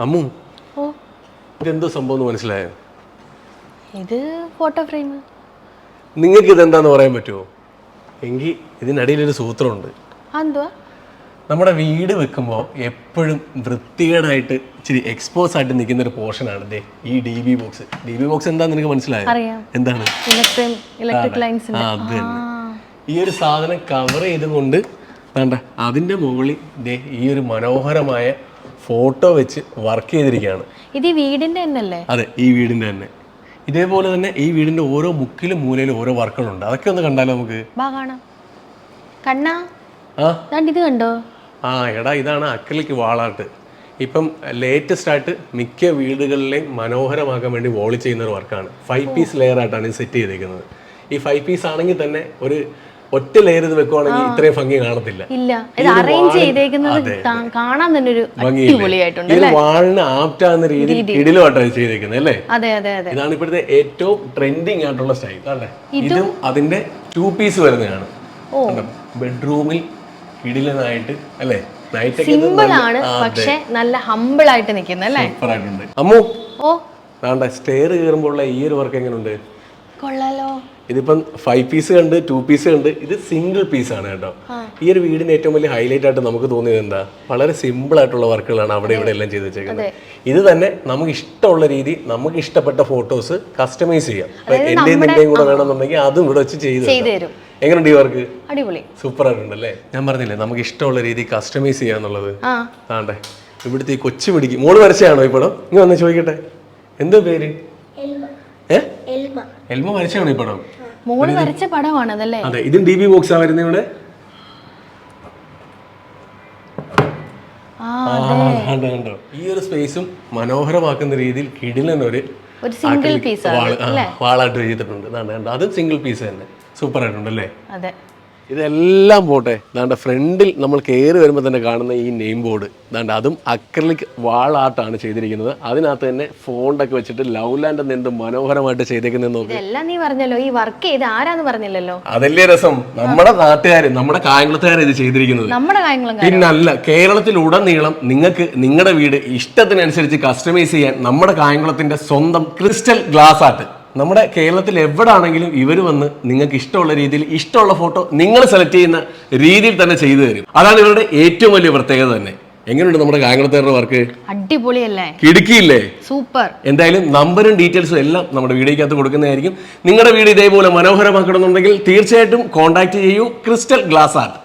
അമ്മു. ഓ. ഇതെന്തോ സംഭവം എന്ന് മനസ്സിലായോ? ഇത് ഫോട്ടോ ഫ്രെയിം. നിങ്ങൾക്ക് ഇതെന്താന്ന് പറയാൻ പറ്റുമോ എങ്കിൽ ഇതിനടിയിലൊരു സൂത്രമുണ്ട്. എന്തുവാ നമ്മുടെ വീട് വെക്കുമ്പോൾ എപ്പോഴും വൃത്തികേടായിട്ട് ഇച്ചിരി എക്സ്പോസ് ആയിട്ട് നിൽക്കുന്ന ഒരു പോർഷനാണ് ദേ ഈ D B box D B box എന്താന്ന് നിനക്ക് മനസ്സിലായോ? അറിയാം. എന്താണ്? ഇലക്ട്രിക് ലൈൻസ് അത് തന്നെ. ഈ ഒരു സാധനം കവർ ചെയ്തുകൊണ്ട് വേണ്ട അതിന്റെ മുകളിൽ ദേ ഈ ഒരു മനോഹരമായ ഫോട്ടോ വെച്ച് വർക്ക് ചെയ്തിരിക്കുകയാണ്. ഇത് ഈ വീടിന്റെ തന്നെയല്ലേ? അതെ ഈ വീടിന്റെ തന്നെ. ഇതേപോലെ തന്നെ ഈ വീടിന്റെ ഓരോ മുക്കിലും മൂലയിലും ഓരോ വർക്കുകളുണ്ട്. അതൊക്കെ ഒന്ന് കണ്ടാലോ നമുക്ക്? ബാ കാണാം. കണ്ണാ ആ. ദാണ്ട് ഇത് കണ്ടോ? ആ എടാ ഇതാണ് അക്രലിക് വാളാട്ട്. ഇപ്പം ലേറ്റസ്റ്റ് ആയിട്ട് മിക്ക വീടുകളിലെയും മനോഹരമാക്കാൻ വേണ്ടി വോളി ചെയ്യുന്ന ഒരു വർക്കാണ് ഫൈവ് പീസ് ലെയർ ആയിട്ടാണ് ഇത് സെറ്റ് ചെയ്തിരിക്കുന്നത് ഈ ഫൈവ് പീസ് ആണെങ്കിൽ തന്നെ ഒരു ഒറ്റ ലെയർ ഇത് വെക്കുവാണെങ്കിൽ ഇത്രയും ഭംഗി കാണത്തില്ല. ഇല്ല. ഇത് അറേഞ്ച് ചെയ്തേക്കുന്നത് കാണാൻ തന്നെ ഒരു അടിപൊളിയായിട്ടുണ്ട് ഈ വാളിന് ആപ്റ്റാകുന്ന രീതിയിൽ കിടിലുമായിട്ടാണ് ഇത് ചെയ്തേക്കുന്നത് അല്ലേ? അതെ അതെ അതെ. ഇതാണ് ഇപ്പോഴത്തെ ഏറ്റവും ട്രെൻഡിങ് ആയിട്ടുള്ള സ്റ്റൈൽ അല്ലേ? ഇതും അതിന്റെ ടു പീസ് വരുന്നതാണ്. ബെഡ്റൂമിൽ കിടിലനായിട്ട് അല്ലേ? സിമ്പിൾ ആണ് പക്ഷെ നല്ല ഹമ്പിൾ ആയിട്ട് നിൽക്കുന്നത് അല്ലേ? അമ്മു ഓ. സ്റ്റെയർ കയറുമ്പോഴുള്ള ഈ ഒരു വർക്ക് എങ്ങനെയുണ്ട് കൊള്ളാലോ. ഇതിപ്പം ഫൈവ് പീസ് കണ്ട് ടു പീസ് കണ്ട് ഇത് സിംഗിൾ പീസ് ആണ് കേട്ടോ. ഈ ഒരു വീടിന് ഏറ്റവും വലിയ ഹൈലൈറ്റ് ആയിട്ട് നമുക്ക് തോന്നിയത് എന്താ? വളരെ സിമ്പിൾ ആയിട്ടുള്ള വർക്കുകളാണ് അവിടെ ഇവിടെ എല്ലാം ചെയ്ത് വെച്ചേക്കുന്നത്. ഇത് തന്നെ നമുക്ക് ഇഷ്ടമുള്ള രീതി നമുക്ക് ഇഷ്ടപ്പെട്ട ഫോട്ടോസ് കസ്റ്റമൈസ് ചെയ്യാം. എന്റെ എന്റെയും നിന്റെയും കൂടെ വേണമെന്നുണ്ടെങ്കിൽ അതും ഇവിടെ വെച്ച് ചെയ്ത് തരും. എങ്ങനെയുണ്ട് ഈ വർക്ക് അടിപൊളി. സൂപ്പർ ആയിട്ടുണ്ടല്ലേ? ഞാൻ പറഞ്ഞില്ലേ നമുക്ക് ഇഷ്ടമുള്ള രീതി കസ്റ്റമൈസ് ചെയ്യാന്നുള്ളത് ആ. ആണ്ടേ ഇവിടുത്തെ ഈ കൊച്ചു പിടിക്കും മോൾ വരച്ചാണോ ഈ പടം ഇനി വന്ന് ചോദിക്കട്ടെ. എന്തോ പേര് എൽമ. വരച്ചാണ് ഈ പടം. മോൾ വരച്ച പടമാണ് അതല്ലേ അതെ ഇതും ഡി ബി ബോക്സാ വരുന്നത് ഇവിടെ? ആ കണ്ടോ കണ്ടോ. ഈ ഒരു സ്പേസും മനോഹരമാക്കുന്ന രീതിയിൽ കിടിലൻ ഒരു വാളായിട്ട് ചെയ്തിട്ടുണ്ട് ഇതാണ് കണ്ടോ? അതും സിംഗിൾ പീസ് തന്നെ. സൂപ്പർ ആയിട്ടുണ്ട് അല്ലേ? അതെ. ഇതെല്ലാം പോട്ടെ. ദാണ്ട ഫ്രണ്ടിൽ നമ്മൾ കയറി വരുമ്പോൾ തന്നെ കാണുന്ന ഈ നെയിം ബോർഡ്. ദാണ്ട അതും അക്രലിക് വാളാട്ടാണ് ചെയ്തിരിക്കുന്നത്. അതിനകത്ത് തന്നെ ഫോണ്ടൊക്കെ വെച്ചിട്ട് ലവ് ലാൻഡ് എന്ന് എന്ത് മനോഹരമായിട്ട് ചെയ്തേക്കുന്നത് നോക്കി. നീ പറഞ്ഞല്ലോ. ഈ വർക്ക് ചെയ്ത് ആരാന്ന് പറഞ്ഞില്ലല്ലോ? അതല്ലേ രസം. നമ്മുടെ നാട്ടുകാർ നമ്മുടെ കായംകുളത്തുകാർ ഇത് ചെയ്തിരിക്കുന്നത്. നമ്മുടെ കാര്യങ്ങളും പിന്നല്ല കേരളത്തിലുടനീളം നിങ്ങൾക്ക് നിങ്ങളുടെ വീട് ഇഷ്ടത്തിനനുസരിച്ച് കസ്റ്റമൈസ് ചെയ്യാൻ നമ്മുടെ കായംകുളത്തിന്റെ സ്വന്തം ക്രിസ്റ്റൽ ഗ്ലാസ് ആർട്ട് നമ്മുടെ കേരളത്തിൽ എവിടാണെങ്കിലും ഇവർ വന്ന് നിങ്ങൾക്ക് ഇഷ്ടമുള്ള രീതിയിൽ ഇഷ്ടമുള്ള ഫോട്ടോ നിങ്ങൾ സെലക്ട് ചെയ്യുന്ന രീതിയിൽ തന്നെ ചെയ്തു തരും. അതാണ് ഇവരുടെ ഏറ്റവും വലിയ പ്രത്യേകത തന്നെ. എങ്ങനെയുണ്ട് നമ്മുടെ കായംകുളത്തേരുടെ വർക്ക്? അടിപൊളിയല്ലേ? കിടുക്കിയില്ലേ? സൂപ്പർ. എന്തായാലും നമ്പറും ഡീറ്റെയിൽസും എല്ലാം നമ്മുടെ വീഡിയോക്കകത്ത് കൊടുക്കുന്നതായിരിക്കും. നിങ്ങളുടെ വീട് ഇതേപോലെ മനോഹരമാക്കണമെന്നുണ്ടെങ്കിൽ തീർച്ചയായിട്ടും കോൺടാക്ട് ചെയ്യൂ. Crystal glass art.